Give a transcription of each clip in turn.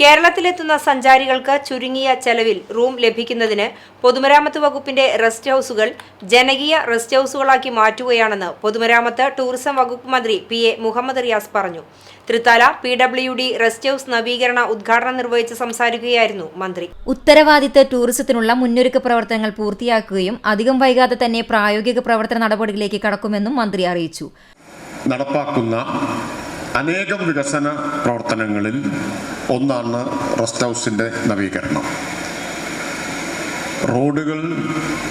കേരളത്തിലെത്തുന്ന സഞ്ചാരികൾക്ക് ചുരുങ്ങിയ ചെലവിൽ റൂം ലഭിക്കുന്നതിന് പൊതുമരാമത്ത് വകുപ്പിന്റെ റെസ്റ്റ് ഹൌസുകൾ ജനകീയ റെസ്റ്റ് ഹൌസുകളാക്കി മാറ്റുകയാണെന്ന് പൊതുമരാമത്ത് ടൂറിസം വകുപ്പ് മന്ത്രി പി എ മുഹമ്മദ് റിയാസ് പറഞ്ഞു. Thrithala P W D rest house നവീകരണ ഉദ്ഘാടനം നിർവഹിച്ച് സംസാരിക്കുകയായിരുന്നു മന്ത്രി. ഉത്തരവാദിത്ത ടൂറിസത്തിനുള്ള മുന്നൊരുക്ക പ്രവർത്തനങ്ങൾ പൂർത്തിയാക്കുകയും അധികം വൈകാതെ തന്നെ പ്രായോഗിക പ്രവർത്തന നടപടികളിലേക്ക് കടക്കുമെന്നും മന്ത്രി അറിയിച്ചു. നടപ്പാക്കുന്ന അനേകം വികസന പ്രവർത്തനങ്ങളിൽ ഒന്നാണ് റെസ്റ്റ് ഹൗസിന്റെ നവീകരണം. റോഡുകൾ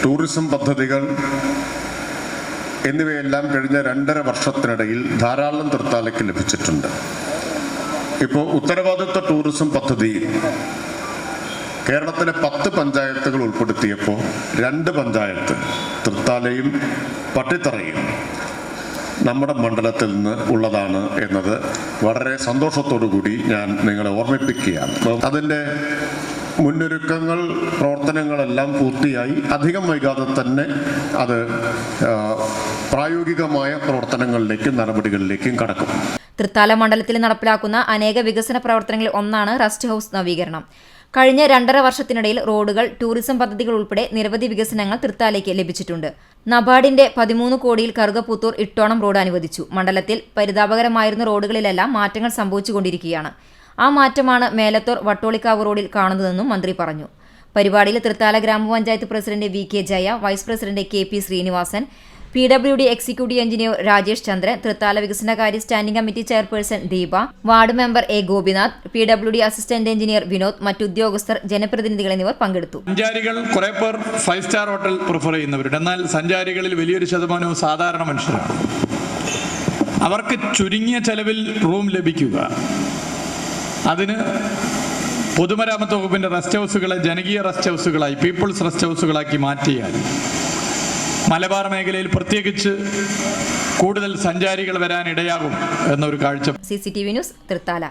ടൂറിസം പദ്ധതികൾ എന്നിവയെല്ലാം കഴിഞ്ഞ രണ്ടര വർഷത്തിനിടയിൽ ധാരാളം തൃത്താലയ്ക്ക് ലഭിച്ചിട്ടുണ്ട്. ഇപ്പോൾ ഉത്തരവാദിത്വ ടൂറിസം പദ്ധതി കേരളത്തിലെ പത്ത് പഞ്ചായത്തുകൾ ഉൾപ്പെടുത്തിയപ്പോൾ രണ്ട് പഞ്ചായത്ത് തൃത്താലയും പട്ടിത്തറയും നമ്മുടെ മണ്ഡലത്തിൽ നിന്ന് ഉള്ളതാണ് എന്നത് വളരെ സന്തോഷത്തോടു കൂടി ഞാൻ നിങ്ങളെ ഓർമ്മിപ്പിക്കുകയാണ്. അതിന്റെ മുന്നൊരുക്കങ്ങൾ പ്രവർത്തനങ്ങളെല്ലാം പൂർത്തിയായി. അധികം വൈകാതെ തന്നെ അത് പ്രായോഗികമായ പ്രവർത്തനങ്ങളിലേക്കും നടപടികളിലേക്കും കടക്കും. തൃത്താല മണ്ഡലത്തിൽ നടപ്പിലാക്കുന്ന അനേക വികസന പ്രവർത്തനങ്ങളിൽ ഒന്നാണ് റെസ്റ്റ് ഹൗസ് നവീകരണം. കഴിഞ്ഞ രണ്ടര വർഷത്തിനിടയിൽ റോഡുകൾ ടൂറിസം പദ്ധതികൾ ഉൾപ്പെടെ നിരവധി വികസനങ്ങൾ തൃത്താലയ്ക്ക് ലഭിച്ചിട്ടുണ്ട്. നബാർഡിന്റെ പതിമൂന്ന് കോടിയിൽ കറുകപ്പുത്തൂർ ഇട്ടോണം റോഡ് അനുവദിച്ചു. മണ്ഡലത്തിൽ പരിതാപകരമായിരുന്ന റോഡുകളിലെല്ലാം മാറ്റങ്ങൾ സംഭവിച്ചുകൊണ്ടിരിക്കുകയാണ്. ആ മാറ്റമാണ് മേലത്തൂർ വട്ടോളിക്കാവ് റോഡിൽ കാണുന്നതെന്നും മന്ത്രി പറഞ്ഞു. പരിപാടിയിൽ തൃത്താല ഗ്രാമപഞ്ചായത്ത് president V K Jaya vice president K P Sreenivasan P W D executive engineer Rajesh Chandran Thrithala വികസനകാര്യ standing committee chairperson Deepa ward member A Gopinath P W D assistant engineer Vinod മറ്റുദ്യോഗസ്ഥർ ജനപ്രതിനിധികൾ എന്നിവർ പങ്കെടുത്തു. സഞ്ചാരികൾ കുറെ പേർ five star hotel prefer ചെയ്യുന്നവരുണ്ട്. എന്നാൽ സഞ്ചാരികളിൽ വലിയൊരു ശതമാനവും സാധാരണ മനുഷ്യരാണ്. അവർക്ക് ചുരുങ്ങിയ ചെലവിൽ റൂം ലഭിക്കുക. അതിന് പൊതുമരാമത്ത് വകുപ്പിന്റെ റെസ്റ്റ് ഹൗസുകളെ ജനകീയ റെസ്റ്റ് ഹൗസുകളായി പീപ്പിൾസ് റെസ്റ്റ് ഹൗസുകളാക്കി മാറ്റിയാൽ മലബാർ മേഖലയിൽ പ്രത്യേകിച്ച് കൂടുതൽ സഞ്ചാരികൾ വരാൻ ഇടയാകും എന്നൊരു കാഴ്ച. C C T V news Thrithala.